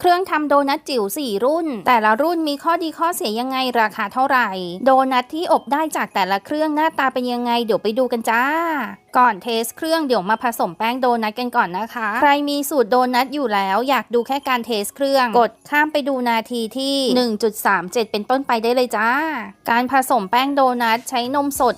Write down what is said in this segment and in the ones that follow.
เครื่องทำโดนัทจิ๋ว4 รุ่น แต่ละรุ่นมีข้อดีข้อเสียยังไงราคาเท่าไหร่ โดนัทที่อบได้จากแต่ละเครื่องหน้าตาเป็นยังไงเดี๋ยวไปดูกันจ้า ก่อนเทสเครื่องเดี๋ยวมาผสมแป้งโดนัทกันก่อนนะคะ ใครมีสูตรโดนัทอยู่แล้ว อยากดูแค่การเทสเครื่อง กดข้ามไปดูนาทีที่ 1.37 เป็นต้นไปได้เลยจ้า การผสมแป้งโดนัทใช้นมสด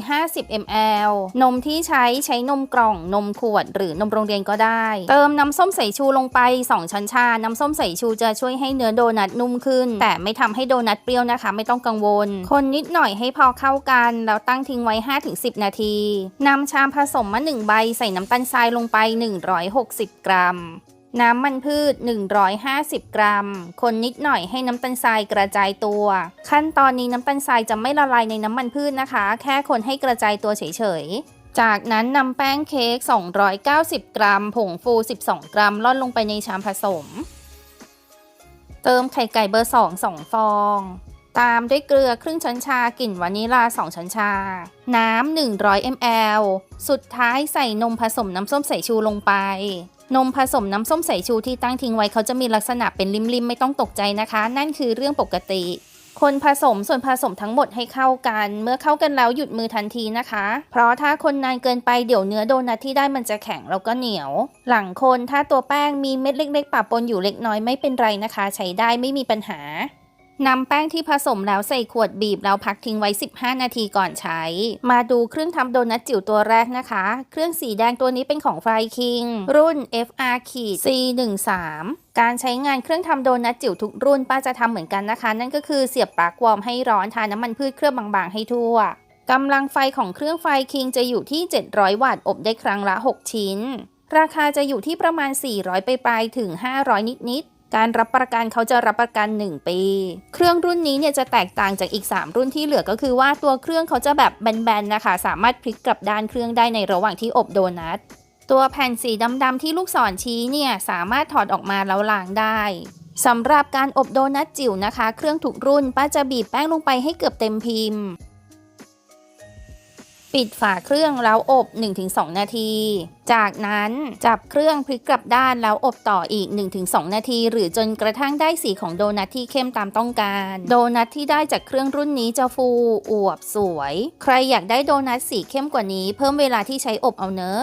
150 ml นมที่ใช้ใช้นมกล่องนมขวด หรือนมโรงเรียนก็ได้ เติมน้ำส้มสายชูลงไป 2 ช้อนชา น้ำส้มสายชูจะช่วยให้เนื้อโดนัทนุ่มขึ้น แต่ไม่ทำให้โดนัทเปรี้ยวนะคะ ไม่ต้องกังวล คนนิดหน่อยให้พอเข้ากัน แล้วตั้งทิ้งไว้ 5-10 นาทีนำชามผสมมา1ใบใส่น้ำตาลทรายลงไป 160 กรัม น้ำมันพืช 150 กรัม คนนิดหน่อยให้น้ำตาลทรายกระจายตัว ขั้นตอนนี้น้ำตาลทรายจะไม่ละลายในน้ำมันพืชนะคะ แค่คนให้กระจายตัวเฉยๆ จากนั้นนำแป้งเค้ก 290 กรัม ผงฟู 12 กรัมล่อนลงไปในชามผสม เติมไข่ไก่เบอร์ 2 2 ฟอง ตามด้วยเกลือครึ่งช้อนชากลิ่นวานิลา 2 ช้อนชา น้ำ 100 ml สุดท้ายใส่นมผสมน้ำส้มสายชูลงไป นมผสมน้ำส้มสายชูที่ตั้งทิ้งไว้เขาจะมีลักษณะเป็นริมๆ ไม่ต้องตกใจนะคะ นั่นคือเรื่องปกติ คนผสมส่วนผสมทั้งหมดให้เข้ากัน เมื่อเข้ากันแล้วหยุดมือทันทีนะคะ เพราะถ้าคนนานเกินไปเดี๋ยวเนื้อโดนัทที่ได้มันจะแข็งแล้วก็เหนียว หลังคนถ้าตัวแป้งมีเม็ดเล็ก ๆปะปนอยู่เล็กน้อยไม่เป็นไรนะคะ ใช้ได้ไม่มีปัญหา นำแป้งที่ผสมแล้วใส่ขวดบีบแล้วพักทิ้งไว้ 15 นาทีก่อนใช้ มาดูเครื่องทำโดนัทจิ๋วตัวแรกนะคะ เครื่องสีแดงตัวนี้เป็นของ Fry King รุ่น FR C13 การใช้งานเครื่องทำโดนัทจิ๋วทุกรุ่นป้าจะทำเหมือนกันนะคะ นั่นก็คือเสียบปลั๊กวอร์มให้ร้อนทาน้ำมันพืชเคลือบบางๆ ให้ทั่วกำลังไฟของเครื่องไฟ King จะอยู่ที่ 700 วัตต์อบได้ครั้งละ 6 ชิ้น ราคาจะอยู่ที่ประมาณ 400 ไปปลายๆถึง 500 นิดๆ การรับประกันเขาจะรับประกัน 1 ปี เครื่องรุ่นนี้เนี่ยจะแตกต่างจากอีก 3 รุ่นที่เหลือก็คือว่าตัวเครื่องเขาจะแบบแบนๆนะคะ สามารถพลิกกลับด้านเครื่องได้ในระหว่างที่อบโดนัท ตัวแผ่นสีดำๆที่ลูกศรชี้เนี่ยสามารถถอดออกมาแล้วล้างได้สำหรับการอบโดนัทจิ๋วนะคะ เครื่องทุกรุ่นป้าจะบีบแป้งลงไปให้เกือบเต็มพิมพ์ ปิดฝาเครื่องแล้วอบ 1-2 นาที จากนั้นจับเครื่องพลิกกลับด้านแล้วอบต่ออีก 1-2 นาที หรือจนกระทั่งได้สีของโดนัทที่เข้มตามต้องการ โดนัทที่ได้จากเครื่องรุ่นนี้จะฟูอวบสวย ใครอยากได้โดนัทสีเข้มกว่านี้ เพิ่มเวลาที่ใช้อบเอาเนอะ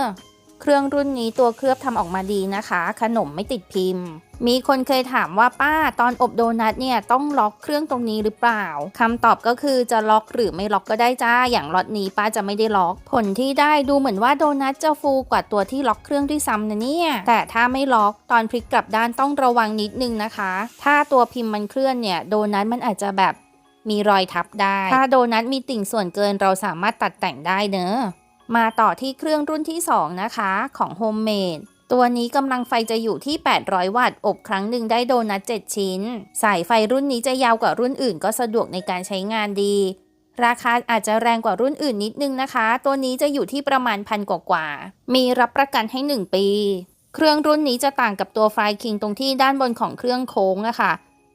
เครื่องรุ่นนี้ตัวเคลือบทำออกมาดีนะคะ ขนมไม่ติดพิมพ์ มีคนเคยถามว่าป้าตอนอบโดนัทเนี่ยต้องล็อกเครื่องตรงนี้หรือเปล่าคำตอบก็คือจะล็อกหรือไม่ล็อกก็ได้จ้า อย่างล็อตนี้ป้าจะไม่ได้ล็อก ผลที่ได้ดูเหมือนว่าโดนัทจะฟูกว่าตัวที่ล็อกเครื่องด้วยซ้ำนะเนี่ย แต่ถ้าไม่ล็อกตอนพลิกกลับด้านต้องระวังนิดนึงนะคะ ถ้าตัวพิมพ์มันเคลื่อนเนี่ยโดนัทมันอาจจะแบบมีรอยทับได้ ถ้าโดนัทมีติ่งส่วนเกินเราสามารถตัดแต่งได้เนอะ มาต่อที่เครื่องรุ่นที่ 2 นะคะของ Homemade ตัวนี้กำลังไฟจะอยู่ที่ 800 วัตต์ อบครั้งหนึ่งได้โดนัท 7 ชิ้น สายไฟรุ่นนี้จะยาวกว่ารุ่นอื่นก็สะดวกในการใช้งานดี ราคาอาจจะแรงกว่ารุ่นอื่นนิดนึงนะคะ ตัวนี้จะอยู่ที่ประมาณพันกว่าๆ มีรับประกันให้ 1 ปี เครื่องรุ่นนี้จะต่างกับตัว Fry King ตรงที่ด้านบนของเครื่องโค้งอะค่ะ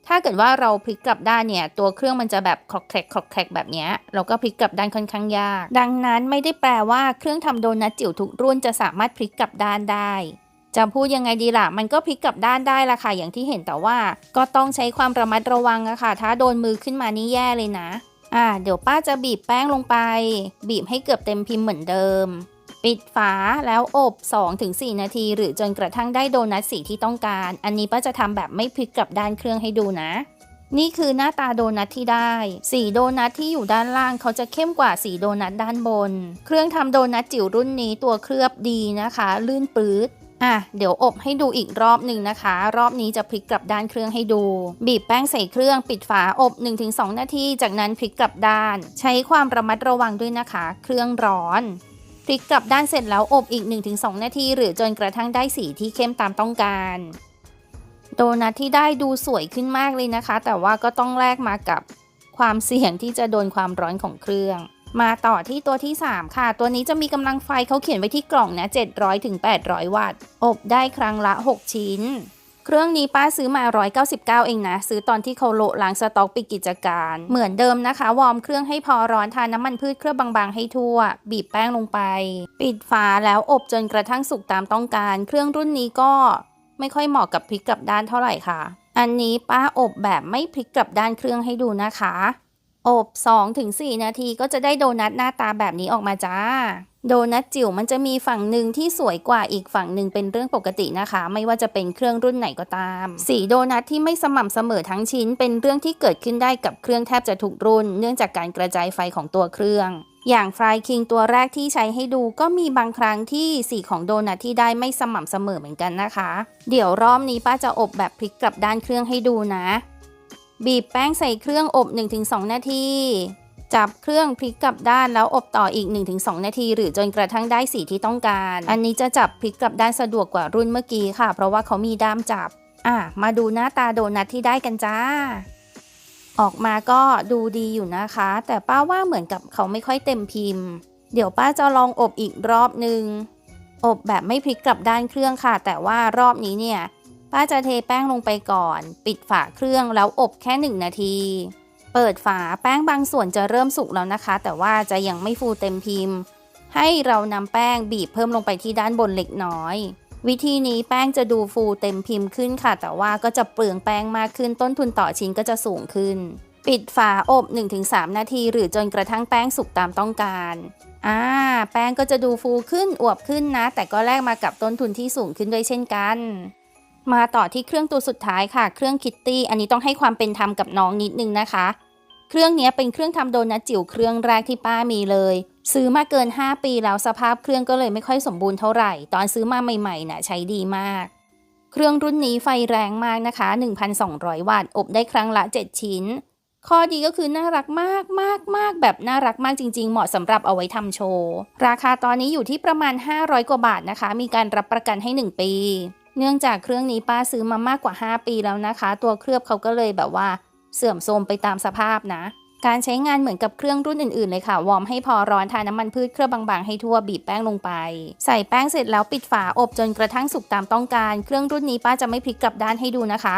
ถ้าเกิดว่าเราพลิกกลับด้านเนี่ย ตัวเครื่องมันจะแบบคลอกแคลกคลอกแคลกแบบนี้เราก็พลิกกลับด้านค่อนข้างยาก ดังนั้นไม่ได้แปลว่าเครื่องทำโดนัทจิ๋วทุกรุ่นจะสามารถพลิกกลับด้านได้จะพูดยังไงดีล่ะ มันก็พลิกกลับด้านได้ละค่ะ อย่างที่เห็นแต่ว่า ก็ต้องใช้ความระมัดระวังอะค่ะ ถ้าโดนมือขึ้นมานี่แย่เลยนะ อ่า เดี๋ยวป้าจะบีบแป้งลงไป บีบให้เกือบเต็มพิมพ์เหมือนเดิม ปิดฝาแล้วอบ 2-4 นาที หรือจนกระทั่งได้โดนัทสีที่ต้องการ อันนี้ป้าจะทำแบบไม่พลิกกลับด้านเครื่องให้ดูนะ นี่คือหน้าตาโดนัทที่ได้ สีโดนัทที่อยู่ด้านล่างเขาจะเข้มกว่าสีโดนัทด้านบน เครื่องทำโดนัทจิ๋วรุ่นนี้ตัวเคลือบดีนะคะ ลื่นปื๊ดอะเดี๋ยวอบให้ดูอีกรอบหนึ่งนะคะ รอบนี้จะพลิกกลับด้านเครื่องให้ดู บีบแป้งใส่เครื่องปิดฝาอบ 1-2 นาที จากนั้นพลิกกลับด้าน ใช้ความระมัดระวังด้วยนะคะ เครื่องร้อน พลิกกลับด้านเสร็จแล้วอบอีก 1-2 นาที หรือจนกระทั่งได้สีที่เข้มตามต้องการ โดนัทที่ได้ดูสวยขึ้นมากเลยนะคะ แต่ว่าก็ต้องแลกมากับความเสี่ยงที่จะโดนความร้อนของเครื่อง มาต่อที่ตัวที่ 3 ค่ะ ตัวนี้จะมีกำลังไฟเขาเขียนไว้ที่กล่องนะ 700ถึง800 วัตต์ อบได้ครั้งละ 6 ชิ้น เครื่องนี้ป้าซื้อมา 199 เองนะ ซื้อตอนที่เขาโละล้างสต็อกปิดกิจการ เหมือนเดิมนะคะ วอร์มเครื่องให้พอร้อนทาน้ำมันพืชเคลือบบางๆ ให้ทั่ว บีบแป้งลงไป ปิดฝาแล้วอบจนกระทั่งสุกตามต้องการ เครื่องรุ่นนี้ก็ไม่ค่อยเหมาะกับพลิกกลับด้านเท่าไหร่ค่ะ อันนี้ป้าอบแบบไม่พลิกกลับด้านเครื่องให้ดูนะคะ อบ 2-4 นาทีก็จะได้โดนัทหน้าตาแบบนี้ออกมาจ้า โดนัทจิ๋วมันจะมีฝั่งหนึ่งที่สวยกว่าอีกฝั่งหนึ่งเป็นเรื่องปกตินะคะ ไม่ว่าจะเป็นเครื่องรุ่นไหนก็ตาม สีโดนัทที่ไม่สม่ำเสมอทั้งชิ้น เป็นเรื่องที่เกิดขึ้นได้กับเครื่องแทบจะทุกรุ่น เนื่องจากการกระจายไฟของตัวเครื่องอย่างฟรายคิงตัวแรกที่ใช้ให้ดูก็มีบางครั้งที่สีของโดนัทที่ได้ไม่สม่ำเสมอเหมือนกันนะคะ เดี๋ยวรอบนี้ป้าจะอบแบบพลิกกลับด้านเครื่องให้ดูนะ บีบแป้งใส่เครื่องอบ 1-2 นาที จับเครื่องพลิกกลับด้านแล้วอบต่ออีก 1-2 นาที หรือจนกระทั่งได้สีที่ต้องการ อันนี้จะจับพลิกกลับด้านสะดวกกว่ารุ่นเมื่อกี้ค่ะ เพราะว่าเขามีด้ามจับ อะ มาดูหน้าตาโดนัทที่ได้กันจ้า ออกมาก็ดูดีอยู่นะคะ แต่ป้าว่าเหมือนกับเขาไม่ค่อยเต็มพิมพ์ เดี๋ยวป้าจะลองอบอีกรอบนึง อบแบบไม่พลิกกลับด้านเครื่องค่ะ แต่ว่ารอบนี้เนี่ย ป้าจะเทแป้งลงไปก่อน ปิดฝาเครื่องแล้วอบแค่ 1 นาที เปิดฝาแป้งบางส่วนจะเริ่มสุกแล้วนะคะ แต่ว่าจะยังไม่ฟูเต็มพิมพ์ ให้เรานำแป้งบีบเพิ่มลงไปที่ด้านบนเล็กน้อย วิธีนี้แป้งจะดูฟูเต็มพิมพ์ขึ้นค่ะ แต่ว่าก็จะเปลืองแป้งมากขึ้นต้นทุนต่อชิ้นก็จะสูงขึ้น ปิดฝาอบ 1-3 นาที หรือจนกระทั่งแป้งสุกตามต้องการอ่าแป้งก็จะดูฟูขึ้นอวบขึ้นนะ แต่ก็แลกมากับต้นทุนที่สูงขึ้นด้วยเช่นกัน มาต่อที่เครื่องตัวสุดท้ายค่ะ เครื่องคิตตี้ อันนี้ต้องให้ความเป็นธรรมกับน้องนิดนึงนะคะ เครื่องนี้เป็นเครื่องทำโดนัทจิ๋วเครื่องแรกที่ป้ามีเลย ซื้อมาเกิน 5 ปีแล้วสภาพเครื่องก็เลยไม่ค่อยสมบูรณ์เท่าไหร่ ตอนซื้อมาใหม่ๆน่ะใช้ดีมาก เครื่องรุ่นนี้ไฟแรงมากนะคะ 1,200 วัตต์ อบได้ครั้งละ 7 ชิ้น ข้อดีก็คือน่ารักมากมากมากแบบน่ารักมากจริง ๆ เหมาะสำหรับเอาไว้ทำโชว์ ราคาตอนนี้อยู่ที่ประมาณ 500 กว่าบาทนะคะ มีการรับประกันให้ 1 ปี เนื่องจากเครื่องนี้ป้าซื้อมามากกว่า 5 ปีแล้วนะคะ ตัวเคลือบเขาก็เลยแบบว่า เสื่อมโทรมไปตามสภาพนะ การใช้งานเหมือนกับเครื่องรุ่นอื่นๆเลยค่ะ วอร์มให้พอร้อนทาน้ำมันพืชเคลือบบางๆให้ทั่วบีบแป้งลงไป ใส่แป้งเสร็จแล้วปิดฝาอบจนกระทั่งสุกตามต้องการ เครื่องรุ่นนี้ป้าจะไม่พลิกกลับด้านให้ดูนะคะ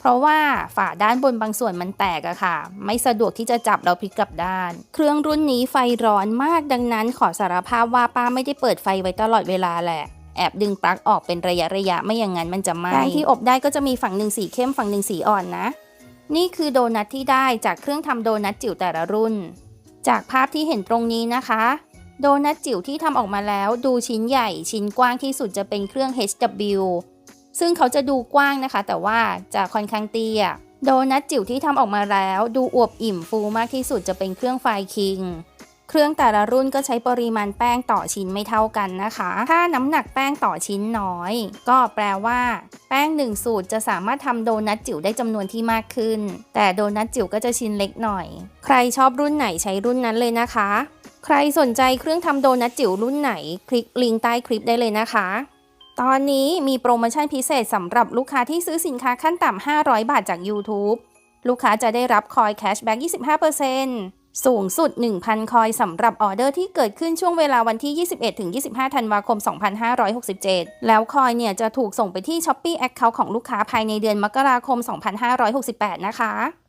เพราะว่าฝาด้านบนบางส่วนมันแตกอะค่ะ ไม่สะดวกที่จะจับเราพลิกกลับด้าน เครื่องรุ่นนี้ไฟร้อนมากดังนั้น ขอสารภาพว่าป้าไม่ได้เปิดไฟไว้ตลอดเวลาแหละแอบดึงปลั๊กออกเป็นระยะระยะไม่อย่างนั้นมันจะไหม้แป้งที่อบได้ก็จะมีฝั่งหนึ่งสีเข้มฝั่งหนึ่งสีอ่อนนะ นี่คือโดนัทที่ได้จากเครื่องทำโดนัทจิ๋วแต่ละรุ่น จากภาพที่เห็นตรงนี้นะคะ โดนัทจิ๋วที่ทำออกมาแล้วดูชิ้นใหญ่ชิ้นกว้างที่สุดจะเป็นเครื่อง HW ซึ่งเขาจะดูกว้างนะคะ แต่ว่าจะค่อนข้างเตี้ยโดนัทจิ๋วที่ทำออกมาแล้ว ดูอวบอิ่มฟูมากที่สุดจะเป็นเครื่องไฟคิง เครื่องแต่ละรุ่นก็ใช้ปริมาณแป้งต่อชิ้นไม่เท่ากันนะคะ ถ้าน้ำหนักแป้งต่อชิ้นน้อย ก็แปลว่า แป้งหนึ่งสูตรจะสามารถทำโดนัทจิ๋วได้จำนวนที่มากขึ้น แต่โดนัทจิ๋วก็จะชิ้นเล็กหน่อย ใครชอบรุ่นไหนใช้รุ่นนั้นเลยนะคะ ใครสนใจเครื่องทำโดนัทจิ๋วรุ่นไหน คลิกลิงก์ใต้คลิปได้เลยนะคะตอนนี้มีโปรโมชั่นพิเศษสำหรับลูกค้าที่ซื้อสินค้าขั้นต่ำ 500 บาทจาก YouTube ลูกค้าจะได้รับคอยแคชแบ็ก25% สูงสุด 1,000 คอยสำหรับออเดอร์ที่เกิดขึ้นช่วงเวลาวันที่ 21-25 ธันวาคม 2567 แล้วคอยเนี่ยจะถูกส่งไปที่ Shopee Account ของลูกค้าภายในเดือนมกราคม 2568 นะคะ